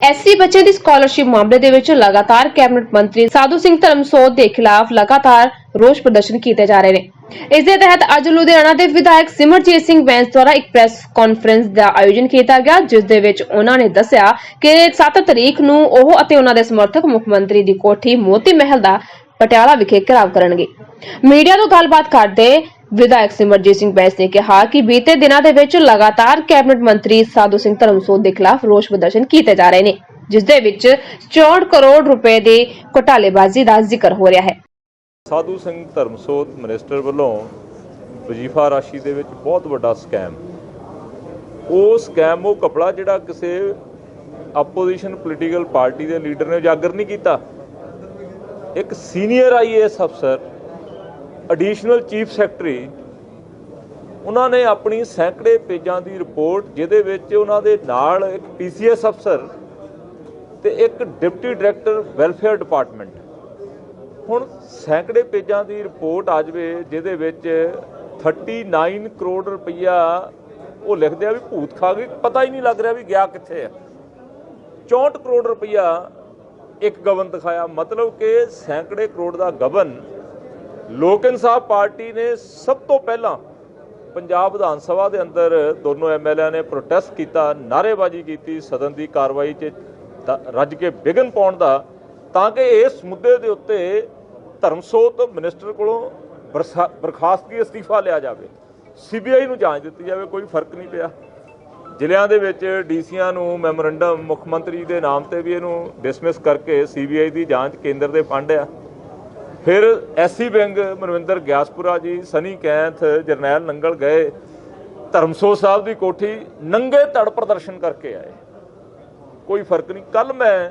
SC ਬੱਚੇ ਦੀ scholarship ਮਾਮਲੇ ਦੇ ਵਿੱਚ ਲਗਾਤਾਰ ਕੈਬਨਿਟ ਮੰਤਰੀ ਸਾਧੂ ਸਿੰਘ ਧਰਮਸੋਤ ਦੇ ਖਿਲਾਫ ਲਗਾਤਾਰ ਰੋਸ ਪ੍ਰਦਰਸ਼ਨ ਕੀਤੇ ਜਾ ਰਹੇ ਨੇ। ਇਸ ਦੇ ਤਹਿਤ ਅੱਜ ਲੁਧਿਆਣਾ ਦੇ ਵਿਧਾਇਕ ਸਿਮਰਜੀਤ ਸਿੰਘ ਬੈਂਸ ਦੁਆਰਾ ਇੱਕ ਪ੍ਰੈਸ ਕਾਨਫਰੰਸ ਦਾ ਆਯੋਜਨ ਕੀਤਾ ਗਿਆ, ਜਿਸ ਦੇ ਵਿੱਚ ਉਹਨਾਂ ਨੇ ਦੱਸਿਆ ਕਿ 7 ਤਰੀਕ ਨੂੰ ਉਹ ਅਤੇ ਉਹਨਾਂ ਦੇ ਸਮਰਥਕ ਮੁੱਖ ਮੰਤਰੀ ਦੀ ਕੋਠੀ ਮੋਤੀ ਮਹਿਲ ਦਾ ਪਟਿਆਲਾ ਵਿਖੇ ਘਿਰਾਵ ਕਰਨਗੇ। ਮੀਡੀਆ ਤੋਂ ਗੱਲਬਾਤ ਕਰਦੇ ਵਿਧਾਇਕ ਸਿਮਰਜੀਤ ਸਿੰਘ ਬੈਂਸ ਨੇ ਕਿਹਾ ਕਿ ਬੀਤੇ ਦਿਨਾਂ ਦੇ ਵਿੱਚ ਲਗਾਤਾਰ ਕੈਬਨਿਟ ਮੰਤਰੀ ਸਾਧੂ ਸਿੰਘ ਧਰਮਸੋਤ ਦੇ ਖਿਲਾਫ ਰੋਸ ਪ੍ਰਦਰਸ਼ਨ ਕੀਤੇ ਜਾ ਰਹੇ ਨੇ, ਜਿਸ ਦੇ ਵਿੱਚ 64 ਕਰੋੜ ਰੁਪਏ ਦੇ ਘੁਟਾਲੇਬਾਜ਼ੀ ਦਾ ਜ਼ਿਕਰ ਹੋ ਰਿਹਾ ਹੈ। ਸਾਧੂ ਸਿੰਘ ਧਰਮਸੋਤ ਮਿਨਿਸਟਰ ਵੱਲੋਂ ਵਜ਼ੀਫਾ ਰਾਸ਼ੀ ਦੇ ਵਿੱਚ ਬਹੁਤ ਵੱਡਾ ਸਕੈਮ। ਉਹ ਸਕੈਮ, ਉਹ ਕਪੜਾ ਜਿਹੜਾ ਕਿਸੇ ਆਪੋਜੀਸ਼ਨ ਪੋਲੀਟੀਕਲ ਪਾਰਟੀ ਦੇ ਲੀਡਰ ਨੇ ਉਜਾਗਰ ਨਹੀਂ ਕੀਤਾ। ਇੱਕ ਸੀਨੀਅਰ ਆਈਏਐਸ ਅਫਸਰ ਐਡੀਸ਼ਨਲ ਚੀਫ ਸੈਕਟਰੀ ਉਹਨਾਂ ਨੇ ਆਪਣੀ ਸੈਂਕੜੇ ਪੇਜਾਂ ਦੀ ਰਿਪੋਰਟ, ਜਿਹਦੇ ਵਿੱਚ ਉਹਨਾਂ ਦੇ ਨਾਲ ਇੱਕ ਪੀਸੀਐਸ ਅਫਸਰ ਤੇ ਇੱਕ ਡਿਪਟੀ ਡਾਇਰੈਕਟਰ ਵੈਲਫੇਅਰ ਡਿਪਾਰਟਮੈਂਟ ਹੁਣ ਸੈਂਕੜੇ ਪੇਜਾਂ ਦੀ ਰਿਪੋਰਟ ਆ ਜਾਵੇ, ਜਿਹਦੇ ਵਿੱਚ 39 ਕਰੋੜ ਰੁਪਈਆ ਉਹ ਲਿਖਦੇ ਆ ਵੀ ਭੂਤ ਖਾ ਗਈ ਪਤਾ ਹੀ ਨਹੀਂ ਲੱਗ ਰਿਹਾ ਵੀ ਗਿਆ ਕਿੱਥੇ ਆ। 64 ਕਰੋੜ ਰੁਪਈਆ ਇੱਕ ਗਵਨ ਦਿਖਾਇਆ। ਮਤਲਬ ਕਿ ਸੈਂਕੜੇ ਕਰੋੜ ਦਾ ਗਵਨ ਲੋਕ ਇਨਸਾਫ ਪਾਰਟੀ ਨੇ ਸਭ ਤੋਂ ਪਹਿਲਾਂ ਪੰਜਾਬ ਵਿਧਾਨ ਸਭਾ ਦੇ ਅੰਦਰ ਦੋਨੋਂ ਐਮਐਲਏ ਨੇ ਪ੍ਰੋਟੈਸਟ ਕੀਤਾ, ਨਾਅਰੇਬਾਜ਼ੀ ਕੀਤੀ, ਸਦਨ ਦੀ ਕਾਰਵਾਈ 'ਚ ਰੱਜ ਕੇ ਵਿਘਨ ਪਾਉਣ ਦਾ, ਤਾਂ ਕਿ ਇਸ ਮੁੱਦੇ ਦੇ ਉੱਤੇ ਧਰਮਸੋਤ ਮਿਨਿਸਟਰ ਕੋਲੋਂ ਬਰਸਾ- ਬਰਖਾਸਤਗੀ ਅਸਤੀਫਾ ਲਿਆ ਜਾਵੇ। ਸੀਬੀਆਈ ਨੂੰ ਜਾਂਚ ਦਿੱਤੀ ਜਾਵੇ, ਕੋਈ ਫ਼ਰਕ ਨਹੀਂ ਪਿਆ। ਜ਼ਿਲ੍ਹਿਆਂ ਦੇ ਵਿੱਚ ਡੀਸੀਆਂ ਨੂੰ ਮੈਮੋਰੰਡਮ ਮੁੱਖ ਮੰਤਰੀ ਦੇ ਨਾਮ ਤੇ ਵੀ ਇਹਨੂੰ ਡਿਸਮਿਸ ਕਰਕੇ ਸੀਬੀਆਈ ਦੀ ਜਾਂਚ ਕੇਂਦਰ ਦੇ ਫੰਡ ਆ। ਫਿਰ ਐਸਸੀ ਵਿੰਗ ਮਨਵਿੰਦਰ ਗਿਆਸਪੁਰਾ ਜੀ, ਸਨੀ ਕੈਂਥ, ਜਰਨੈਲ ਨੰਗਲ ਗਏ। ਧਰਮਸੋ ਸਾਹਿਬ ਦੀ ਕੋਠੀ ਨੰਗੇ ਧੜ ਪ੍ਰਦਰਸ਼ਨ ਕਰਕੇ ਆਏ। ਕੋਈ ਫ਼ਰਕ ਨਹੀਂ। ਕੱਲ ਮੈਂ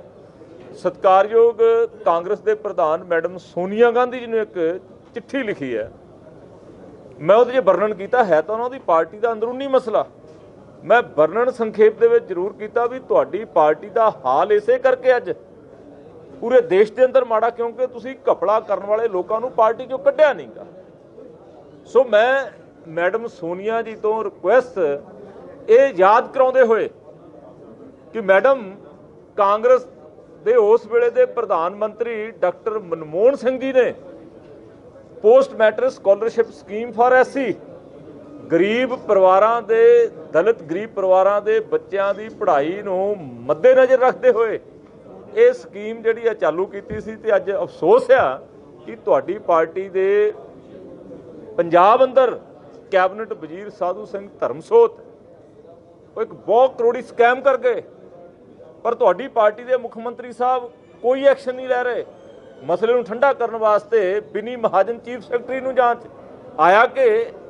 ਸਤਕਾਰਯੋਗ ਕਾਂਗਰਸ ਦੇ ਪ੍ਰਧਾਨ ਮੈਡਮ ਸੋਨੀਆ ਗਾਂਧੀ ਜੀ ਨੂੰ ਇੱਕ ਚਿੱਠੀ ਲਿਖੀ ਹੈ। ਮੈਂ ਉਹਦੇ 'ਚ ਵਰਣਨ ਕੀਤਾ। ਹੈ ਤਾਂ ਉਹਨਾਂ ਦੀ ਪਾਰਟੀ ਦਾ ਅੰਦਰੂਨੀ ਮਸਲਾ। ਮੈਂ ਵਰਣਨ ਸੰਖੇਪ ਦੇ ਵਿੱਚ ਜ਼ਰੂਰ ਕੀਤਾ ਵੀ ਤੁਹਾਡੀ ਪਾਰਟੀ ਦਾ ਹਾਲ ਇਸੇ ਕਰਕੇ ਅੱਜ। ਪੂਰੇ ਦੇਸ਼ ਦੇ ਅੰਦਰ ਮਾੜਾ ਕਿਉਂਕਿ ਤੁਸੀਂ ਘਪਲਾ ਕਰਨ ਵਾਲੇ ਲੋਕਾਂ ਨੂੰ ਪਾਰਟੀ ਚੋਂ ਕੱਢਿਆ ਨਹੀਂਗਾ। ਸੋ ਮੈਂ ਮੈਡਮ ਸੋਨੀਆ ਜੀ ਤੋਂ ਰਿਕੁਐਸਟ ਇਹ ਯਾਦ ਕਰਾਉਂਦੇ ਹੋਏ ਕਿ ਮੈਡਮ ਕਾਂਗਰਸ ਦੇ ਉਸ ਵੇਲੇ ਦੇ ਪ੍ਰਧਾਨ ਮੰਤਰੀ ਡਾਕਟਰ ਮਨਮੋਹਨ ਸਿੰਘ ਜੀ ਨੇ post matric scholarship scheme for SC, ਗਰੀਬ ਪਰਿਵਾਰਾਂ ਦੇ, ਦਲਿਤ ਗਰੀਬ ਪਰਿਵਾਰਾਂ ਦੇ ਬੱਚਿਆਂ ਦੀ ਪੜ੍ਹਾਈ ਨੂੰ ਮੱਦੇਨਜ਼ਰ ਰੱਖਦੇ ਹੋਏ ਇਹ ਸਕੀਮ ਜਿਹੜੀ ਆ ਚਾਲੂ ਕੀਤੀ ਸੀ ਤੇ ਅੱਜ ਅਫਸੋਸ ਆ ਕਿ ਤੁਹਾਡੀ ਪਾਰਟੀ ਦੇ ਪੰਜਾਬ ਅੰਦਰ ਕੈਬਨਿਟ ਵਜ਼ੀਰ ਸਾਧੂ ਸਿੰਘ ਧਰਮਸੋਤ ਉਹ ਇੱਕ ਬਹੁਤ ਕਰੋੜੀ ਸਕੈਮ ਕਰ ਗਏ। ਪਰ ਤੁਹਾਡੀ ਪਾਰਟੀ ਦੇ ਮੁੱਖ ਮੰਤਰੀ ਸਾਹਿਬ ਕੋਈ ਐਕਸ਼ਨ ਨਹੀਂ ਲੈ ਰਹੇ। ਮਸਲੇ ਨੂੰ ਠੰਡਾ ਕਰਨ ਵਾਸਤੇ ਬਿਨੀ ਮਹਾਜਨ ਚੀਫ ਸੈਕਟਰੀ ਨੂੰ ਜਾਂਚ, ਆਇਆ ਕਿ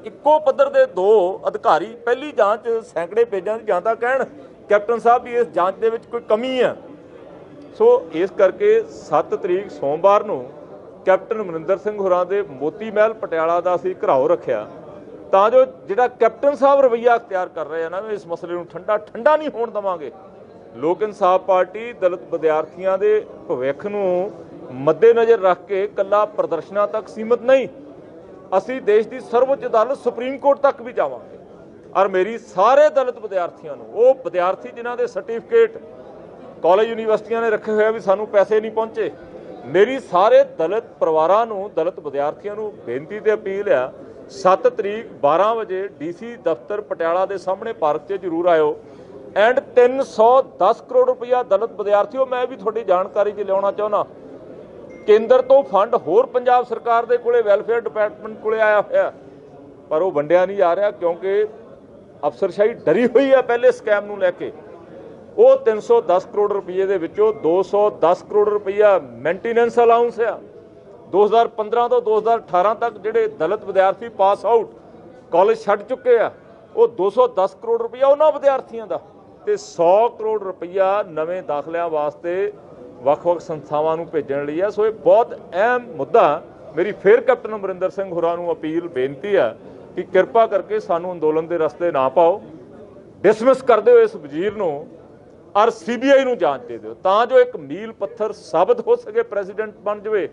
ਇੱਕੋ ਪੱਧਰ ਦੇ ਦੋ ਅਧਿਕਾਰੀ ਪਹਿਲੀ ਜਾਂਚ ਸੈਂਕੜੇ ਪੇਜਾਂ ਦੀ ਜਾਂਦਾ ਕਹਿਣ, ਕੈਪਟਨ ਸਾਹਿਬ ਵੀ ਇਸ ਜਾਂਚ ਦੇ ਵਿੱਚ ਕੋਈ ਕਮੀ ਹੈ ਸੋ ਇਸ ਕਰਕੇ 7 ਤਰੀਕ ਸੋਮਵਾਰ ਨੂੰ ਕੈਪਟਨ ਮਨਿੰਦਰ ਸਿੰਘ ਹੋਰਾਂ ਦੇ ਮੋਤੀ ਮਹਿਲ ਪਟਿਆਲਾ ਦਾ ਅਸੀਂ ਘਰਾਓ ਰੱਖਿਆ। ਤਾਂ ਜੋ ਜਿਹੜਾ ਕੈਪਟਨ ਸਾਹਿਬ ਰਵਈਆ ਅਖਤਿਆਰ ਕਰ ਰਹੇ ਆ ਨਾ, ਇਸ ਮਸਲੇ ਨੂੰ ਠੰਡਾ ਠੰਡਾ ਨਹੀਂ ਹੋਣ ਦਵਾਂਗੇ। ਲੋਕ ਇਨਸਾਫ ਪਾਰਟੀ ਦਲਿਤ ਵਿਦਿਆਰਥੀਆਂ ਦੇ ਭਵਿੱਖ ਨੂੰ ਮੱਦੇਨਜ਼ਰ ਰੱਖ ਕੇ ਕੱਲਾ ਪ੍ਰਦਰਸ਼ਨਾਂ ਤੱਕ ਸੀਮਤ ਨਹੀਂ, ਅਸੀਂ ਦੇਸ਼ ਦੀ ਸਰਵਉੱਚ ਅਦਾਲਤ ਸੁਪਰੀਮ ਕੋਰਟ ਤੱਕ ਵੀ ਜਾਵਾਂਗੇ। ਔਰ ਮੇਰੀ ਸਾਰੇ ਦਲਿਤ ਵਿਦਿਆਰਥੀਆਂ ਨੂੰ, ਉਹ ਵਿਦਿਆਰਥੀ ਜਿਨ੍ਹਾਂ ਦੇ ਸਰਟੀਫਿਕੇਟ ਕਾਲਜ ਯੂਨੀਵਰਸਿਟੀਆਂ ਨੇ ਰੱਖੇ ਹੋਏ ਆ ਵੀ ਸਾਨੂੰ ਪੈਸੇ ਨਹੀਂ ਪਹੁੰਚੇ। ਮੇਰੀ ਸਾਰੇ ਦਲਿਤ ਪਰਿਵਾਰਾਂ ਨੂੰ, ਦਲਿਤ ਵਿਦਿਆਰਥੀਆਂ ਨੂੰ ਬੇਨਤੀ ਤੇ ਅਪੀਲ ਆ 7 ਤਰੀਕ 12 ਵਜੇ ਡੀਸੀ ਦਫ਼ਤਰ ਪਟਿਆਲਾ ਦੇ ਸਾਹਮਣੇ ਪਾਰਕ 'ਚ ਜਰੂਰ ਆਇਓ। ਐਂਡ 310 ਕਰੋੜ ਰੁਪਇਆ ਦਲਿਤ ਵਿਦਿਆਰਥੀਓ, ਮੈਂ ਵੀ ਤੁਹਾਡੀ ਜਾਣਕਾਰੀ 'ਚ ਲਿਆਉਣਾ ਚਾਹੁੰਦਾ। ਕੇਂਦਰ ਤੋਂ ਫੰਡ ਹੋਰ ਪੰਜਾਬ ਸਰਕਾਰ ਦੇ ਕੋਲੇ, ਵੈਲਫੇਅਰ ਡਿਪਾਰਟਮੈਂਟ ਕੋਲੇ ਆਇਆ ਹੋਇਆ। ਪਰ ਉਹ ਵੰਡਿਆ ਨਹੀਂ ਜਾ ਰਿਹਾ ਕਿਉਂਕਿ ਅਫਸਰਸ਼ਾਹੀ ਡਰੀ ਹੋਈ ਹੈ ਪਹਿਲੇ ਸਕੈਮ ਨੂੰ ਲੈ ਕੇ। ਉਹ 310 ਕਰੋੜ ਰੁਪਏ ਦੇ ਵਿੱਚੋਂ 210 ਕਰੋੜ ਰੁਪਈਆ ਮੇਨਟੇਨੈਂਸ ਅਲਾਉਂਸ ਆ। 2015 ਤੋਂ 2018 ਤੱਕ ਜਿਹੜੇ ਦਲਿਤ ਵਿਦਿਆਰਥੀ ਪਾਸ ਆਊਟ ਕਾਲਜ ਛੱਡ ਚੁੱਕੇ ਆ, ਉਹ 210 ਕਰੋੜ ਰੁਪਈਆ ਉਹਨਾਂ ਵਿਦਿਆਰਥੀਆਂ ਦਾ। ਤੇ 100 ਕਰੋੜ ਰੁਪਈਆ ਨਵੇਂ ਦਾਖਲਿਆਂ ਵਾਸਤੇ ਵੱਖ-ਵੱਖ ਸੰਸਥਾਵਾਂ ਨੂੰ ਭੇਜਣ ਲਈ ਆ। ਸੋ ਇਹ ਬਹੁਤ ਅਹਿਮ ਮੁੱਦਾ। ਮੇਰੀ ਫਿਰ ਕੈਪਟਨ ਅਮਰਿੰਦਰ ਸਿੰਘ ਹੋਰਾਂ ਨੂੰ ਅਪੀਲ ਬੇਨਤੀ ਆ ਕਿ ਕਿਰਪਾ ਕਰਕੇ ਸਾਨੂੰ ਅੰਦੋਲਨ ਦੇ ਰਸਤੇ ਨਾ ਪਾਓ। ਡਿਸਮਿਸ ਕਰਦੇ ਦਿਓ ਇਸ ਵਜ਼ੀਰ ਨੂੰ। ਔਰ ਸੀਬੀਆਈ ਨੂੰ ਜਾਂਚ ਦੇ ਦਿਓ। ਤਾਂ ਜੋ ਇੱਕ ਮੀਲ ਪੱਥਰ ਸਾਬਤ ਹੋ ਸਕੇ ਪ੍ਰੈਜ਼ੀਡੈਂਟ ਬਣ ਜਾਵੇ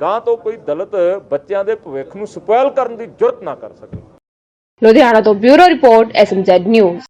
ਗਾਂ ਤੋਂ ਕੋਈ ਦਲਤ ਬੱਚਿਆਂ ਦੇ ਭਵਿੱਖ ਨੂੰ ਸਪੋਇਲ ਕਰਨ ਦੀ ਜੁਰਤ ਨਾ ਕਰ ਸਕੇ। ਲੁਧਿਆਣਾ ਤੋਂ ਬਿਊਰੋ ਰਿਪੋਰਟ ਐਸਐਮਜ਼ੈਡ ਨਿਊਜ਼